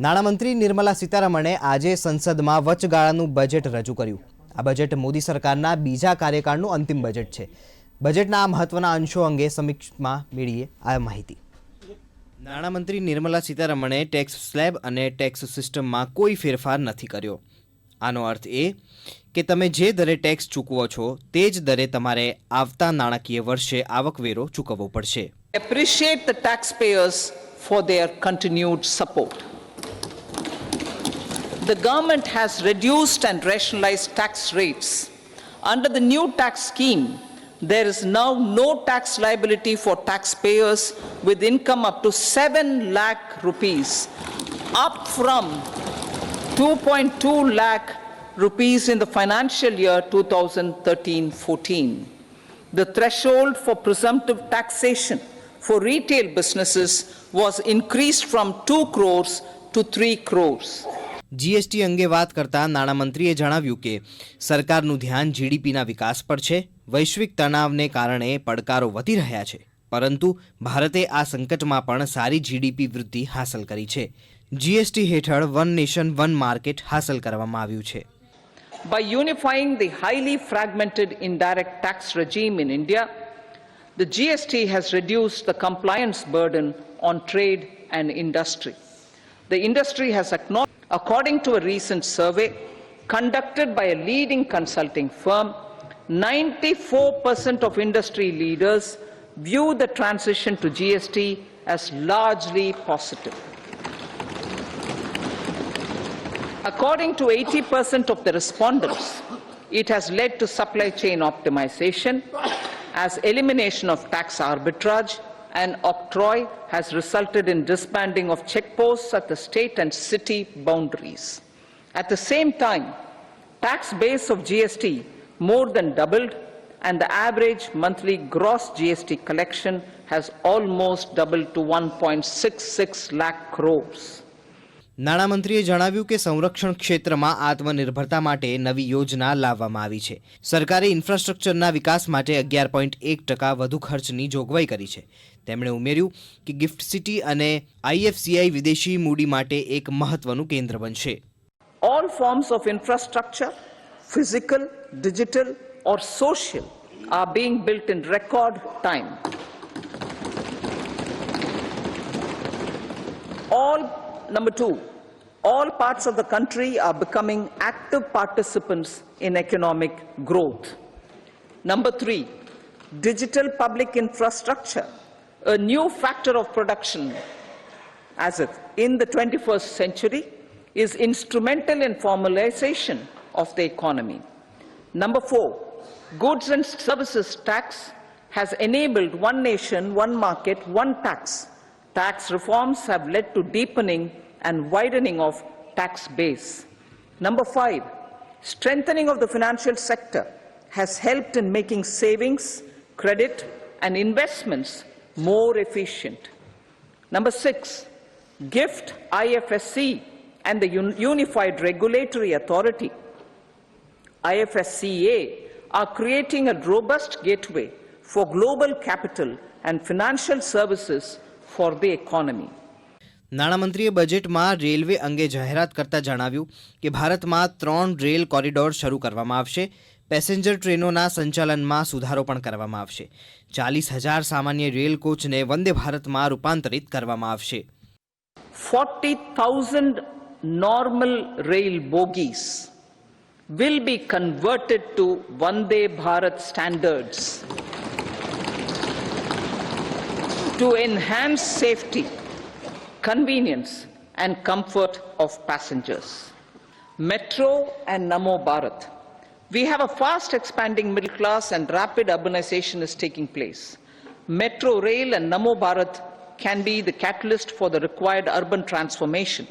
નાણામંત્રી નિર્મલા સીતારમણે આજે સંસદમાં વચગાળાનું બજેટ રજૂ કર્યું. આ બજેટ મોદી સરકારના બીજા કાર્યકાળનું અંતિમ બજેટ છે. બજેટના આ મહત્વના અંશો અંગે સમીક્ષામાં મેળવીએ આ માહિતી. નાણામંત્રી નિર્મલા સીતારમણે ટેક્સ સ્લેબ અને ટેક્સ સિસ્ટમમાં કોઈ ફેરફાર નથી કર્યો. આનો અર્થ એ કે તમે જે દરે ટેક્સ ચૂકવો છો, તે જ દરે તમારે આવતા નાણાકીય વર્ષે આવકવેરો ચૂકવવો પડશે. Appreciate the tax payers for their continued support. The government has reduced and rationalized tax rates. Under the new tax scheme, there is now no tax liability for taxpayers with income up to 7 lakh rupees, up from 2.2 lakh rupees in the financial year 2013-14. The threshold for presumptive taxation for retail businesses was increased from 2 crores to 3 crores. GST અંગે વાત કરતા નાણામંત્રીએ જણાવ્યું કે સરકારનું ધ્યાન જીડીપીના વિકાસ પર છે વૈશ્વિક તણાવને કારણે પડકારો વધી રહ્યા છે પરંતુ ભારતે આ સંકટમાં પણ સારી જીડીપી વૃદ્ધિ હાંસલ કરી છે જીએસટી હેઠળ વન નેશન વન માર્કેટ હાંસલ કરવામાં આવ્યું છે By unifying the highly fragmented indirect tax regime in India, the GST has reduced the compliance burden on trade and industry. The industry has acknowledged, according to a recent survey conducted by a leading consulting firm, 94% of industry leaders view the transition to GST as largely positive. According to 80% of the respondents, it has led to supply chain optimization as elimination of tax arbitrage and octroi has resulted in disbanding of checkposts at the state and city boundaries. At the same time, tax base of GST more than doubled and the average monthly gross GST collection has almost doubled to 1.66 lakh crores. નાણામંત્રીએ જણાવ્યું કે સંરક્ષણ ક્ષેત્રમાં આત્મનિર્ભરતા માટે નવી યોજના લાવવામાં આવી છે. સરકારે ઇન્ફ્રાસ્ટ્રક્ચરના વિકાસ માટે અગિયાર પોઈન્ટ એક ટકા વધુ ખર્ચની જોગવાઈ કરી છે. તેમણે ઉમેર્યું કે ગિફ્ટ સિટી અને આઈએફસીઆઈ વિદેશી મૂડી માટે એક મહત્વનું કેન્દ્ર બનશે. All forms of infrastructure physical digital or social are being built in record time All, number two, all parts of the country are becoming active participants in economic growth. Number three, digital public infrastructure, a new factor of production as if in the 21st century is instrumental in formalization of the economy. Number four, goods and services tax has enabled one nation, one market, one tax. Tax reforms have led to deepening and widening of tax base. Number five, strengthening of the financial sector has helped in making savings, credit, and investments more efficient. Number six, GIFT IFSC and the Un- Unified Regulatory Authority, IFSCA, are creating a robust gateway for global capital and financial services for the economy. નાણામંત્રીએ બજેટમાં railway અંગે જાહેરાત કરતા જણાવ્યું કે ભારતમાં ત્રણ rail corridor શરૂ કરવામાં આવશે. પેસેન્જર ટ્રેનોના સંચાલનમાં સુધારો પણ કરવામાં આવશે. ચાલીસ હજાર સામાન્ય રેલ કોચને વંદે ભારતમાં રૂપાંતરિત કરવામાં આવશે. Forty thousand normal rail bogies will be converted to Vande Bharat standards. To enhance safety, convenience, and comfort of passengers. Metro and Namo Bharat. We have a fast expanding middle class and rapid urbanization is taking place. Metro rail and Namo Bharat can be the catalyst for the required urban transformation.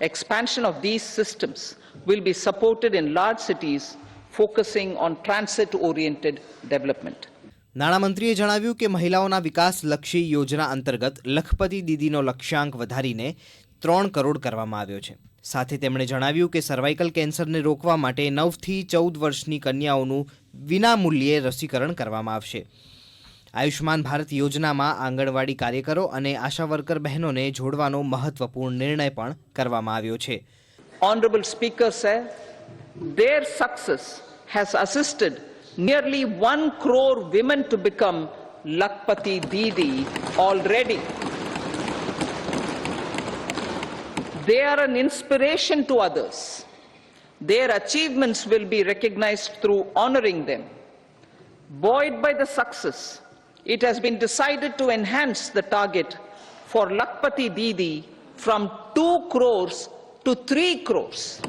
Expansion of these systems will be supported in large cities focusing on transit oriented development. નાણામંત્રીએ જણાવ્યું કે મહિલાઓના વિકાસલક્ષી યોજના અંતર્ગત લખપતિ દીદીનો લક્ષ્યાંક વધારીને ત્રણ કરોડ કરવામાં આવ્યો છે. સાથે તેમણે જણાવ્યું કે સર્વાઇકલ કેન્સરને રોકવા માટે નવથી ચૌદ વર્ષની કન્યાઓનું વિનામૂલ્યે રસીકરણ કરવામાં આવશે. આયુષ્માન ભારત યોજનામાં આંગણવાડી કાર્યકરો અને આશા વર્કર બહેનોને જોડવાનો મહત્વપૂર્ણ નિર્ણય પણ કરવામાં આવ્યો છે. Honourable speaker said, their success has assisted nearly one crore women to become Lakpati Didi already. They are an inspiration to others. Their achievements will be recognized through honoring them. Buoyed by the success, it has been decided to enhance the target for Lakpati Didi from 2 crores to 3 crores.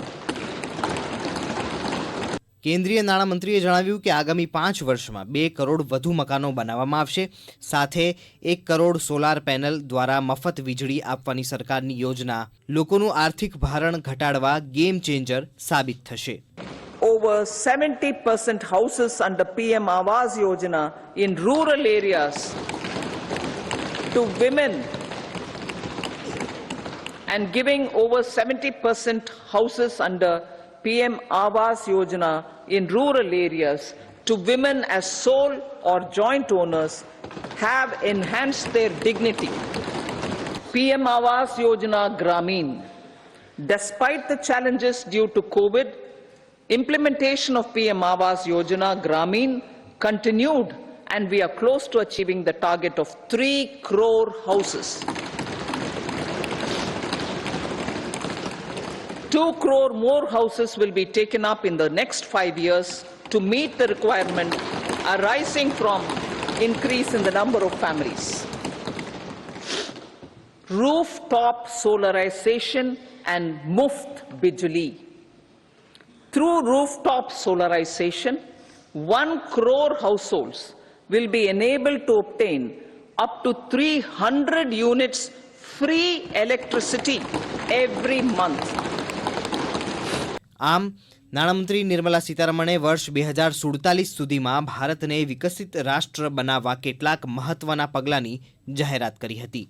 કેન્દ્રીય નાણામંત્રીએ જણાવ્યું કે આગામી પાંચ વર્ષમાં બે કરોડ વધુ મકાનો બનાવવામાં આવશે. સાથે એક કરોડ સોલાર પેનલ દ્વારા મફત વીજળી આપવાની સરકારની યોજના. લોકોનું આર્થિક ભારણ ઘટાડવા ગેમ ચેન્જર સાબિત થશે. Over 70% houses under PM Awas Yojana in rural areas to women and giving over 70% houses under PM Awas Yojana in rural areas to women as sole or joint owners have enhanced their dignity. PM Awas Yojana Grameen. Despite the challenges due to COVID, implementation of PM Awas Yojana Grameen continued and we are close to achieving the target of 3 crore houses. 2 crore more houses will be taken up in the next 5 years to meet the requirement arising from increase in the number of families rooftop solarization and Muft Bijli. Through rooftop solarization, 1 crore households will be enabled to obtain up to 300 units free electricity every month. આમ, નાણામંત્રી નિર્મલા સીતારમણે વર્ષ બે હજાર સુડતાલીસ સુધીમાં ભારતને વિકસિત રાષ્ટ્ર બનાવવા કેટલાક મહત્વના પગલાંની જાહેરાત કરી હતી.